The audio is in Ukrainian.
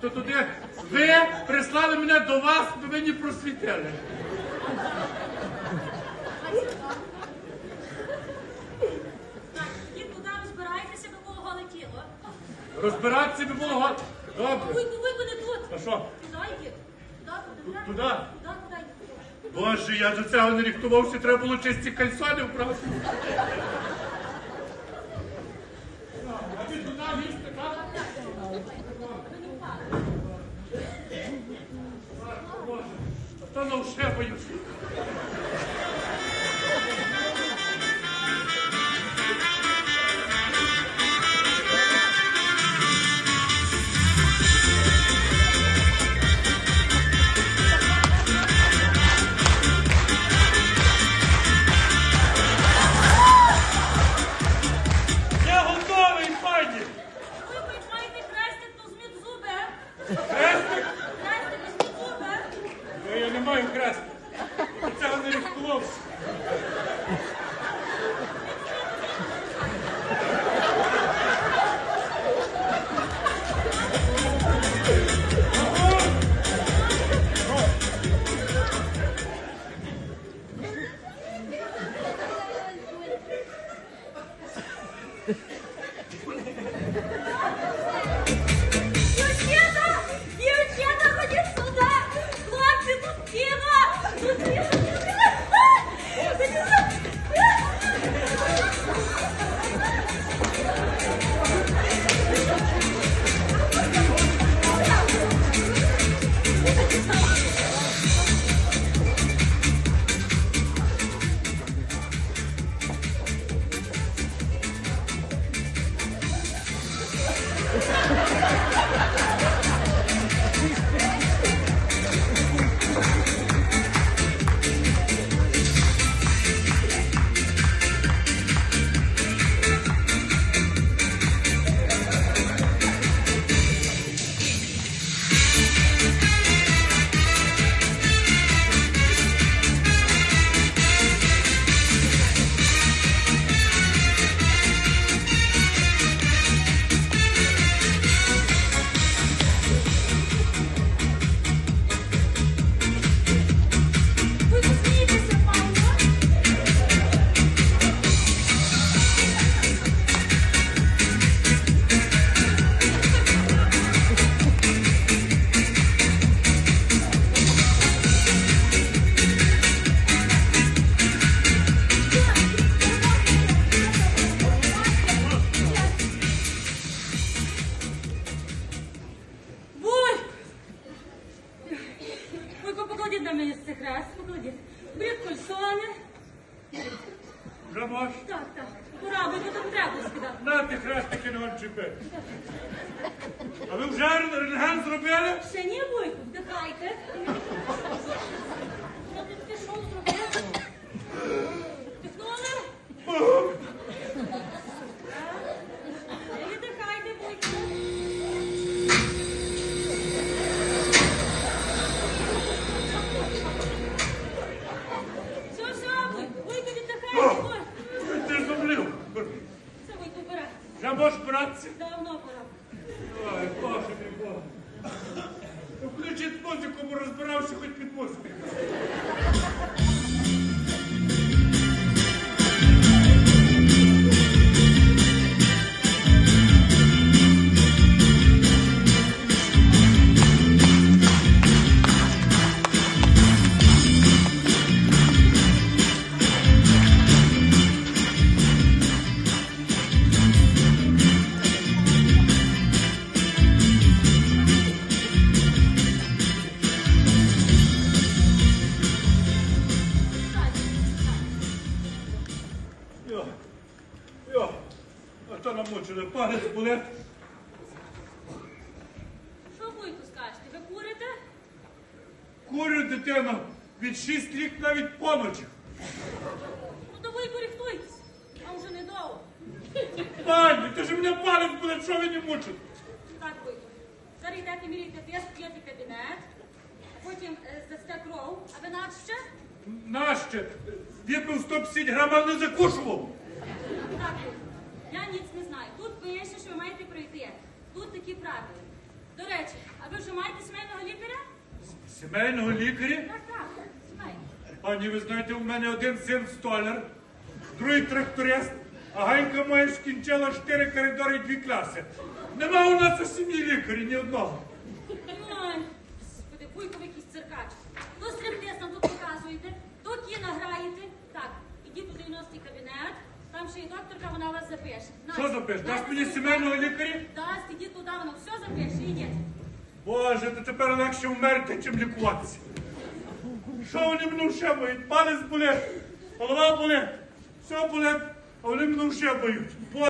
то туди ви прислали мене до вас, ви мені просвітили. Дід, куди розбираєтеся, би було голе тіло? Розбиратися би було гад. Добре. Вуйку, вуйку, не тут. А що? Туди. Туди, туди. Туди? Туди, куди. Боже, я до цього не ріхтувався, треба було чисті кальсони вбрати. А ви туди лізьте, так? Ви не впали. Боже, а то боюсь. Я готовий, пані! Вуйку, як хрестик, то зміть зуби. Хрестик? Хрестик, зміть зуби. Ну, Я не маю хрестика. До цього На молодець. Беріть кольсони. Вже можеш? Так, так. Пора, вуйко, там треба скидати. На ти хрестики не чіпи. А ви вже рентген зробили? Ще ні, Вуйко, вдихайте. Ну, ти пішов можеш? Давно пора. Ой, Боже мій Боже. Включіть музику, бо розбирався хоч під музику. А то намучили, палець болить. Що Вуйко скажете? Ви курите? Курю дитина від 6 літ навіть поночі. Ну то Вуйко рихтуйтесь. Вам вже недовго. Пані, ти ж мене палець болить, що ви не мучите? Так, Вуйко. Зараз йдете міряти тиск, п'єте кабінет, а потім е, здасте кров, а ви нас ще? Нащо? Випив 150 грам, а не закушував. Так, Вуйко. Я ніц не знаю. Тут пише, що ви маєте пройти. Тут такі правила. До речі, а ви вже маєте сімейного лікаря? Сімейного лікаря? Так, так, сімейного. Пані, ви знаєте, у мене один син столяр, другий тракторист, а Ганька моя скінчила чотири коридори і дві класи. Нема у нас у сім'ї лікаря ні одного. Ой, господи, вуйко ви якийсь циркач. То стриптиз нам тут показуєте, то кіно граєте. Так, ідіть у 90-й кабінет, там ще є докторка, вона. Що запиш? Дасть мені сімейного лікаря? Дасть, іди туди, воно все запише, іди. Боже, то тепер легше вмерти, чим лікуватися. Що вони мене ще боють? Палець болить, голова болить, все болить, а вони мене. Боже.